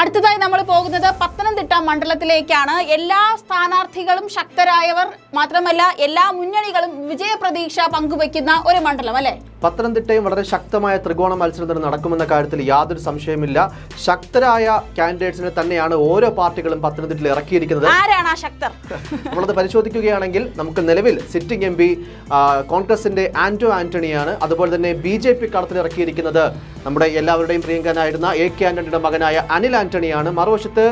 അടുത്തതായി നമ്മൾ പോകുന്നത് പത്തനംതിട്ട മണ്ഡലത്തിലേക്കാണ്. എല്ലാ സ്ഥാനാർത്ഥികളും ശക്തരായവർ മാത്രമല്ല എല്ലാ മുന്നണികളും വിജയപ്രതീക്ഷ പങ്കുവയ്ക്കുന്ന ഒരു മണ്ഡലം അല്ലെ? പത്തനംതിട്ടയും വളരെ ശക്തമായ ത്രികോണ മത്സരം തന്നെ നടക്കുമെന്ന കാര്യത്തിൽ യാതൊരു സംശയമില്ല ശക്തരായ കാൻഡിഡേറ്റ്സിനെ തന്നെയാണ് ഓരോ പാർട്ടികളും പത്തനംതിട്ടയിൽ ഇറക്കിയിരിക്കുന്നത്. നമ്മളത് പരിശോധിക്കുകയാണെങ്കിൽ നമുക്ക് നിലവിൽ സിറ്റിംഗ് എം പി കോൺഗ്രസിന്റെ ആന്റോ ആന്റണിയാണ്. അതുപോലെ തന്നെ ബി ജെ പി കളത്തിലിറക്കിയിരിക്കുന്നത് നമ്മുടെ എല്ലാവരുടെയും പ്രിയങ്കനായിരുന്ന എ കെ ആന്റണിയുടെ മകനായ അനിൽ ആന്റണിയാണ്. മറുവശത്ത്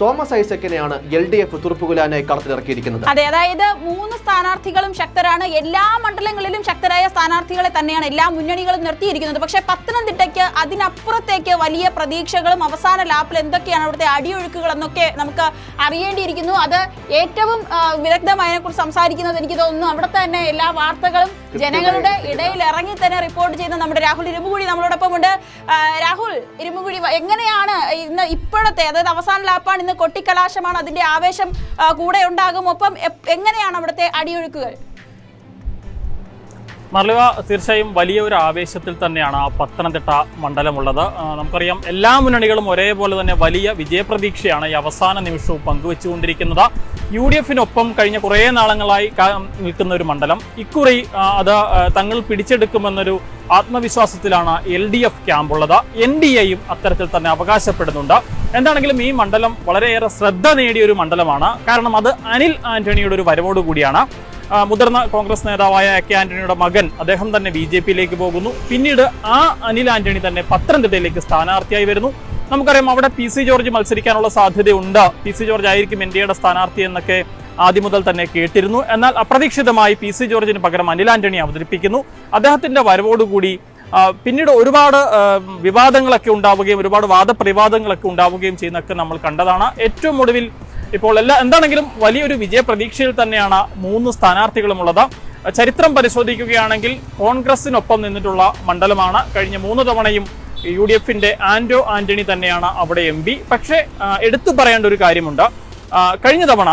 തോമസ് ഐസക്കിനെയാണ് എൽ ഡി എഫ് തുറുപ്പുകുലാനായി കളത്തിലിറക്കിയിരിക്കുന്നത്. അതെ അതായത് മൂന്ന് സ്ഥാനാർത്ഥികളും ശക്തരാണ്. എല്ലാ മണ്ഡലങ്ങളിലും ശക്തരായ സ്ഥാനാർത്ഥികളെ തന്നെയാണ് എല്ലാ മുന്നണികളും നിർത്തിയിരിക്കുന്നത്. പക്ഷേ പത്തനംതിട്ടയ്ക്ക് അതിനപ്പുറത്തേക്ക് വലിയ പ്രതീക്ഷകളും അവസാന ലാപ്പിൽ എന്തൊക്കെയാണ് അവിടുത്തെ അടിയൊഴുക്കുകൾ എന്നൊക്കെ നമുക്ക് അറിയേണ്ടിയിരിക്കുന്നു. അത് ഏറ്റവും വിദഗ്ധമായതിനെ വിദഗ്ധമായി അതിനെക്കുറിച്ച് സംസാരിക്കുന്നത് എനിക്ക് തോന്നുന്നു. അവിടുത്തെ തന്നെ എല്ലാ വാർത്തകളും ജനങ്ങളുടെ ഇടയിൽ ഇറങ്ങി തന്നെ റിപ്പോർട്ട് ചെയ്യുന്ന നമ്മുടെ രാഹുൽ ഇരുമ്പുകുഴി നമ്മളോടൊപ്പം ഉണ്ട്. രാഹുൽ ഇരുമ്പുകുഴി എങ്ങനെയാണ് ഇന്ന് ഇപ്പോഴത്തെ അതായത് അവസാന ലാപ്പാണ് ഇന്ന് കൊട്ടിക്കലാശമാണ് അതിന്റെ ആവേശം കൂടെ ഉണ്ടാകും. ഒപ്പം എങ്ങനെയാണ് അവിടുത്തെ അടിയൊഴുക്കുകൾ? മർലിവ തീർച്ചയായും വലിയ ഒരു ആവേശത്തിൽ തന്നെയാണ് ആ പത്തനംതിട്ട മണ്ഡലമുള്ളത്. നമുക്കറിയാം എല്ലാ മുന്നണികളും ഒരേപോലെ തന്നെ വലിയ വിജയപ്രതീക്ഷയാണ് ഈ അവസാന നിമിഷവും പങ്കുവെച്ചുകൊണ്ടിരിക്കുന്നത്. യു ഡി എഫിനൊപ്പം കഴിഞ്ഞ കുറേ നാളങ്ങളായി നിൽക്കുന്ന ഒരു മണ്ഡലം. ഇക്കുറി അത് തങ്ങൾ പിടിച്ചെടുക്കുമെന്നൊരു ആത്മവിശ്വാസത്തിലാണ് എൽ ഡി എഫ് ക്യാമ്പുള്ളത്. എൻ ഡി എയും അത്തരത്തിൽ തന്നെ അവകാശപ്പെടുന്നുണ്ട്. എന്താണെങ്കിലും ഈ മണ്ഡലം വളരെയേറെ ശ്രദ്ധ നേടിയ ഒരു മണ്ഡലമാണ്. കാരണം അത് അനിൽ ആന്റണിയുടെ ഒരു വരവോടുകൂടിയാണ്. മുതിർന്ന കോൺഗ്രസ് നേതാവായ എ കെ ആന്റണിയുടെ മകൻ അദ്ദേഹം തന്നെ ബി ജെ പിയിലേക്ക് പോകുന്നു. പിന്നീട് ആ അനിൽ ആന്റണി തന്നെ പത്തനംതിട്ടയിലേക്ക് സ്ഥാനാർത്ഥിയായി വരുന്നു. നമുക്കറിയാം അവിടെ പി സി ജോർജ് മത്സരിക്കാനുള്ള സാധ്യതയുണ്ട്. പി സി ജോർജ് ആയിരിക്കും എൻ സ്ഥാനാർത്ഥി എന്നൊക്കെ ആദ്യം മുതൽ തന്നെ കേട്ടിരുന്നു. എന്നാൽ അപ്രതീക്ഷിതമായി പി സി ജോർജിന് പകരം അനിൽ ആന്റണി അവതരിപ്പിക്കുന്നു. അദ്ദേഹത്തിന്റെ വരവോടുകൂടി പിന്നീട് ഒരുപാട് വിവാദങ്ങളൊക്കെ ഉണ്ടാവുകയും ഒരുപാട് വാദപ്രതിവാദങ്ങളൊക്കെ ഉണ്ടാവുകയും ചെയ്യുന്നൊക്കെ നമ്മൾ കണ്ടതാണ്. ഏറ്റവും ഒടുവിൽ ഇപ്പോൾ എല്ലാ എന്താണെങ്കിലും വലിയൊരു വിജയ പ്രതീക്ഷയിൽ തന്നെയാണ് മൂന്ന് സ്ഥാനാർത്ഥികളുമുള്ളത്. ചരിത്രം പരിശോധിക്കുകയാണെങ്കിൽ കോൺഗ്രസിനൊപ്പം നിന്നിട്ടുള്ള മണ്ഡലമാണ്. കഴിഞ്ഞ മൂന്ന് തവണയും യു ഡി എഫിന്റെ ആന്റോ ആന്റണി തന്നെയാണ് അവിടെ എം പി. പക്ഷേ എടുത്തു പറയേണ്ട ഒരു കാര്യമുണ്ട്. കഴിഞ്ഞ തവണ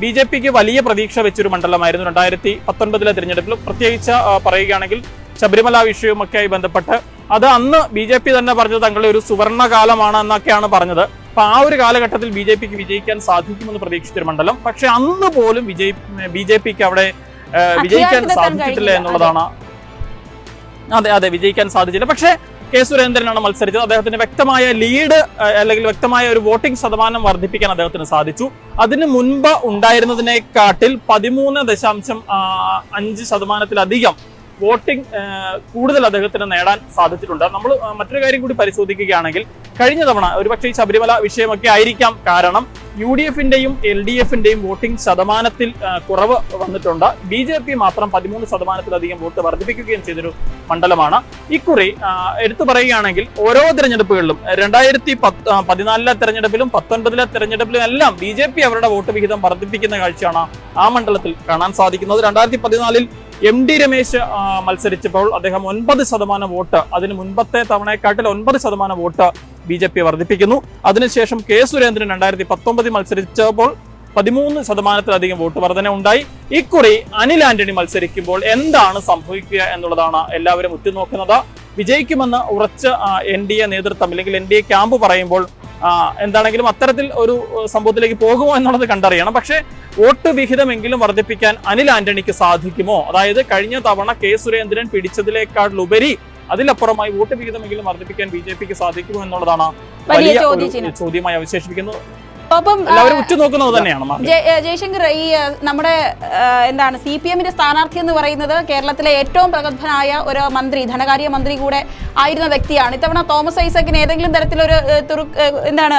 ബി ജെ പിക്ക് വലിയ പ്രതീക്ഷ വെച്ചൊരു മണ്ഡലമായിരുന്നു രണ്ടായിരത്തി പത്തൊൻപതിലെ തിരഞ്ഞെടുപ്പിൽ. പ്രത്യേകിച്ച് പറയുകയാണെങ്കിൽ ശബരിമല വിഷയവുമൊക്കെയായി ബന്ധപ്പെട്ട്. അത് അന്ന് ബി ജെ പി തന്നെ പറഞ്ഞത് തങ്ങളുടെ ഒരു സുവർണകാലമാണ് എന്നൊക്കെയാണ് പറഞ്ഞത്. അപ്പൊ ആ ഒരു കാലഘട്ടത്തിൽ ബി ജെ പിക്ക് വിജയിക്കാൻ സാധിക്കുമെന്ന് പ്രതീക്ഷിച്ചൊരു മണ്ഡലം. പക്ഷെ അന്ന് പോലും വിജയി ബി ജെ പിക്ക് അവിടെ വിജയിക്കാൻ സാധിച്ചിട്ടില്ല എന്നുള്ളതാണ് അതെ അതെ വിജയിക്കാൻ സാധിച്ചില്ല. പക്ഷേ കെ സുരേന്ദ്രനാണ് മത്സരിച്ചത്. അദ്ദേഹത്തിന് വ്യക്തമായ ലീഡ് അല്ലെങ്കിൽ വ്യക്തമായ ഒരു വോട്ടിംഗ് ശതമാനം വർദ്ധിപ്പിക്കാൻ അദ്ദേഹത്തിന് സാധിച്ചു. അതിന് മുൻപ് ഉണ്ടായിരുന്നതിനെക്കാട്ടിൽ പതിമൂന്ന് ദശാംശം അഞ്ച് ശതമാനത്തിലധികം വോട്ടിംഗ് കൂടുതൽ അദ്ദേഹത്തിന് നേടാൻ സാധിച്ചിട്ടുണ്ട്. നമ്മൾ മറ്റൊരു കാര്യം കൂടി പരിശോധിക്കുകയാണെങ്കിൽ കഴിഞ്ഞ തവണ ഒരുപക്ഷെ ഈ ശബരിമല വിഷയമൊക്കെ ആയിരിക്കാം കാരണം യു ഡി എഫിന്റെയും എൽ ഡി എഫിന്റെയും വോട്ടിംഗ് ശതമാനത്തിൽ കുറവ് വന്നിട്ടുണ്ട്. ബി ജെ പി മാത്രം പതിമൂന്ന് ശതമാനത്തിലധികം വോട്ട് വർദ്ധിപ്പിക്കുകയും ചെയ്തൊരു മണ്ഡലമാണ്. ഇക്കുറി എടുത്തു പറയുകയാണെങ്കിൽ ഓരോ തിരഞ്ഞെടുപ്പുകളിലും രണ്ടായിരത്തി പത്ത് പതിനാലിലെ തെരഞ്ഞെടുപ്പിലും പത്തൊൻപതിലെ തെരഞ്ഞെടുപ്പിലും എല്ലാം ബി ജെ പി അവരുടെ വോട്ട് വിഹിതം വർദ്ധിപ്പിക്കുന്ന കാഴ്ചയാണ് ആ മണ്ഡലത്തിൽ കാണാൻ സാധിക്കുന്നത്. രണ്ടായിരത്തി പതിനാലിൽ എം ഡി രമേശ് മത്സരിച്ചപ്പോൾ അദ്ദേഹം ഒൻപത് ശതമാനം വോട്ട് അതിന് മുൻപത്തെ തവണയെക്കാട്ടിൽ ഒൻപത് ശതമാനം വോട്ട് ബി ജെ പി വർദ്ധിപ്പിക്കുന്നു. അതിനുശേഷം കെ സുരേന്ദ്രൻ രണ്ടായിരത്തി പത്തൊമ്പതിൽ മത്സരിച്ചപ്പോൾ പതിമൂന്ന് ശതമാനത്തിലധികം വോട്ട് വർധന ഉണ്ടായി ഇക്കുറി അനിൽ ആന്റണി മത്സരിക്കുമ്പോൾ എന്താണ് സംഭവിക്കുക എന്നുള്ളതാണ് എല്ലാവരും ഉറ്റുനോക്കുന്നത്. വിജയിക്കുമെന്ന് ഉറച്ച എൻ ഡി എ നേതൃത്വം അല്ലെങ്കിൽ എൻ ഡി എ ക്യാമ്പ് പറയുമ്പോൾ എന്താണെങ്കിലും അത്തരത്തിൽ ഒരു സംഭവത്തിലേക്ക് പോകുമോ എന്നുള്ളത് കണ്ടറിയണം. പക്ഷേ വോട്ട് വിഹിതമെങ്കിലും വർദ്ധിപ്പിക്കാൻ അനിൽ ആന്റണിക്ക് സാധിക്കുമോ? അതായത് കഴിഞ്ഞ തവണ കെ സുരേന്ദ്രൻ പിടിച്ചതിലേക്കാളുപരി അതിലപ്പുറമായി വോട്ട് വിഹിതമെങ്കിലും വർദ്ധിപ്പിക്കാൻ ബി ജെ പിക്ക് സാധിക്കുമോ എന്നുള്ളതാണ് വലിയ. ചോദ്യമായി അവശേഷിപ്പിക്കുന്നത്. എല്ലാവരും ഉറ്റുനോക്കുന്നത് തന്നെയാണ് ജയശങ്കർ ഈ നമ്മുടെ എന്താണ് സി പി എമ്മിന്റെ സ്ഥാനാർത്ഥി എന്ന് പറയുന്നത് കേരളത്തിലെ ഏറ്റവും പ്രഗത്ഭനായ ഒരു മന്ത്രി ധനകാര്യ മന്ത്രി കൂടെ ആയിരുന്ന വ്യക്തിയാണ്. ഇത്തവണ തോമസ് ഐസക്കിന് ഏതെങ്കിലും തരത്തിലൊരു എന്താണ്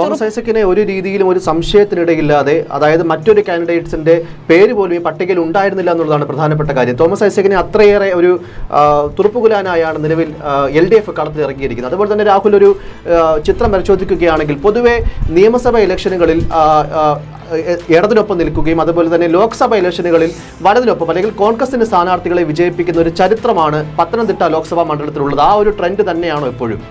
തോമസ് ഐസക്കിനെ ഒരു രീതിയിലും ഒരു സംശയത്തിനിടയില്ലാതെ അതായത് മറ്റൊരു കാൻഡിഡേറ്റ്സിന്റെ പേര് പോലും ഈ പട്ടികയിൽ ഉണ്ടായിരുന്നില്ല എന്നുള്ളതാണ് പ്രധാനപ്പെട്ട കാര്യം. തോമസ് ഐസക്കിനെ അത്രയേറെ ഒരു തുറപ്പുകുലാനായാണ് തുറുപ്പുകുലാനായാണ് നിലവിൽ എൽ ഡി എഫ് കളത്തിൽ ഇറങ്ങിയിരിക്കുന്നത് അതുപോലെ തന്നെ രാഹുൽ ഒരു ചിത്രം പരിശോധിക്കുകയാണെങ്കിൽ പൊതുവെ നിയമസഭാ ഇലക്ഷനുകളിൽ ആ, എ- ഇടതിനൊപ്പം നിൽക്കുകയും അതുപോലെ തന്നെ ലോക്സഭാ ഇലക്ഷനുകളിൽ വലതിനൊപ്പം അല്ലെങ്കിൽ കോൺഗ്രസിന്റെ സ്ഥാനാർത്ഥികളെ വിജയിപ്പിക്കുന്ന ഒരു ചരിത്രമാണ് പത്തനംതിട്ട ലോക്സഭാ മണ്ഡലത്തിലുള്ളത്. ആ ഒരു ട്രെൻഡ് തന്നെയാണോ എപ്പോഴും?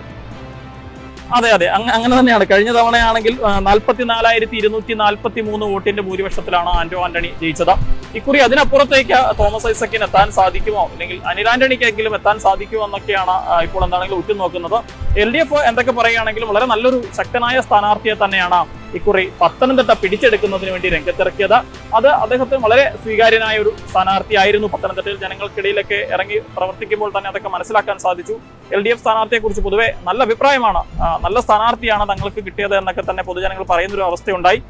അതെ അതെ. അങ്ങനെ തന്നെയാണ്. കഴിഞ്ഞ തവണയാണെങ്കിൽ നാൽപ്പത്തി നാലായിരത്തി ഇരുന്നൂറ്റി നാൽപ്പത്തി മൂന്ന് വോട്ടിന്റെ ഭൂരിപക്ഷത്തിലാണ് ആന്റോ ആന്റണി ജയിച്ചത്. ഇക്കുറി അതിനപ്പുറത്തേക്ക് തോമസ് ഐസക്കിന് എത്താൻ സാധിക്കുമോ? അല്ലെങ്കിൽ അനിരാന്റണിക്കെങ്കിലും എത്താൻ സാധിക്കുമോ എന്നൊക്കെയാണ് ഇപ്പോൾ എന്താണെങ്കിലും ഉറ്റുനോക്കുന്നത്. എൽ ഡി എഫ് എന്തൊക്കെ പറയുകയാണെങ്കിലും വളരെ നല്ലൊരു ശക്തനായ സ്ഥാനാർത്ഥിയെ തന്നെയാണ് ഇക്കുറി പത്തനംതിട്ട പിടിച്ചെടുക്കുന്നതിന് വേണ്ടി രംഗത്തിറക്കിയത്. അത് അദ്ദേഹത്തിന് വളരെ സ്വീകാര്യനായ ഒരു സ്ഥാനാർത്ഥിയായിരുന്നു. പത്തനംതിട്ടയിൽ ജനങ്ങൾക്കിടയിലൊക്കെ ഇറങ്ങി പ്രവർത്തിക്കുമ്പോൾ തന്നെ അതൊക്കെ മനസ്സിലാക്കാൻ സാധിച്ചു. എൽ ഡി എഫ് സ്ഥാനാർത്ഥിയെ കുറിച്ച് പൊതുവെ നല്ല അഭിപ്രായമാണ്. നല്ല സ്ഥാനാർത്ഥിയാണ് തങ്ങൾക്ക് കിട്ടിയത് എന്നൊക്കെ തന്നെ പൊതുജനങ്ങൾ പറയുന്നൊരു അവസ്ഥയുണ്ടായി.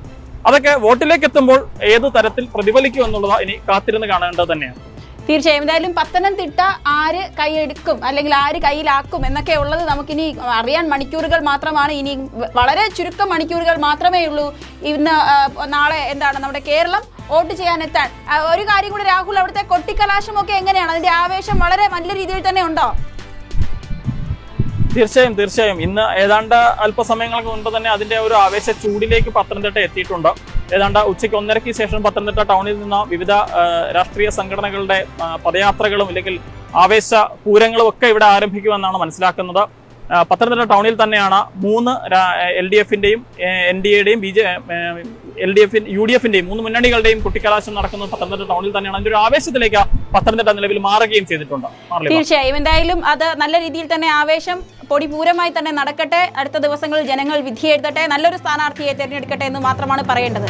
അതൊക്കെ വോട്ടിലേക്ക് എത്തുമ്പോൾ ഏത് തരത്തിൽ പ്രതിഫലിക്കും എന്നുള്ളത് ഇനി കാത്തിരുന്ന് കാണേണ്ടത് തന്നെയാണ്. തീർച്ചയായും. എന്തായാലും പത്തനംതിട്ട ആര് കൈയെടുക്കും അല്ലെങ്കിൽ ആര് കയ്യിലാക്കും എന്നൊക്കെ ഉള്ളത് നമുക്കിനി അറിയാൻ മണിക്കൂറുകൾ മാത്രമാണ്. ഇനി വളരെ ചുരുക്കം മണിക്കൂറുകൾ മാത്രമേ ഉള്ളൂ. ഇന്ന് നാളെ എന്താണ് നമ്മുടെ കേരളം വോട്ട് ചെയ്യാൻ എത്താൻ ഒരു കാര്യം കൂടി രാഹുൽ അവിടുത്തെ കൊട്ടിക്കലാശമൊക്കെ എങ്ങനെയാണ്? അതിന്റെ ആവേശം വളരെ നല്ല രീതിയിൽ തന്നെ ഉണ്ടോ? തീർച്ചയായും തീർച്ചയായും. ഇന്ന് ഏതാണ്ട് അല്പസമയങ്ങൾക്ക് മുൻപ് തന്നെ അതിന്റെ ഒരു ആവേശ ചൂടിലേക്ക് പത്തനംതിട്ട എത്തിയിട്ടുണ്ട്. ഏതാണ്ട് ഉച്ചയ്ക്ക് ഒന്നരയ്ക്ക് ശേഷം പത്തനംതിട്ട ടൗണിൽ നിന്ന് വിവിധ രാഷ്ട്രീയ സംഘടനകളുടെ പദയാത്രകളും അല്ലെങ്കിൽ ആവേശ പൂരങ്ങളും ഒക്കെ ഇവിടെ ആരംഭിക്കുമെന്നാണ് മനസ്സിലാക്കുന്നത്. പത്തനംതിട്ട ടൗണിൽ തന്നെയാണ് മൂന്ന് എൽ ഡി എഫിന്റെയും എൻ ഡി എയുടെയും ബി ജെ എൽ ഡി എഫിൻ യു ഡി എഫിന്റെയും മൂന്ന് മുന്നണികളുടെയും കുട്ടിക്കലാശം നടക്കുന്നത് പത്തനംതിട്ട ടൗണിൽ തന്നെയാണ്. അതിന്റെ ഒരു ആവേശത്തിലേക്ക് പത്തനംതിട്ട നിലവിൽ മാറുകയും ചെയ്തിട്ടുണ്ട്. തീർച്ചയായും. എന്തായാലും അത് നല്ല രീതിയിൽ തന്നെ ആവേശം പൊടിപൂരമായി തന്നെ നടക്കട്ടെ. അടുത്ത ദിവസങ്ങളിൽ ജനങ്ങൾ വിധിയെഴുതട്ടെ. നല്ലൊരു സ്ഥാനാർത്ഥിയെ തിരഞ്ഞെടുക്കട്ടെ എന്ന് മാത്രമാണ് പറയേണ്ടത്.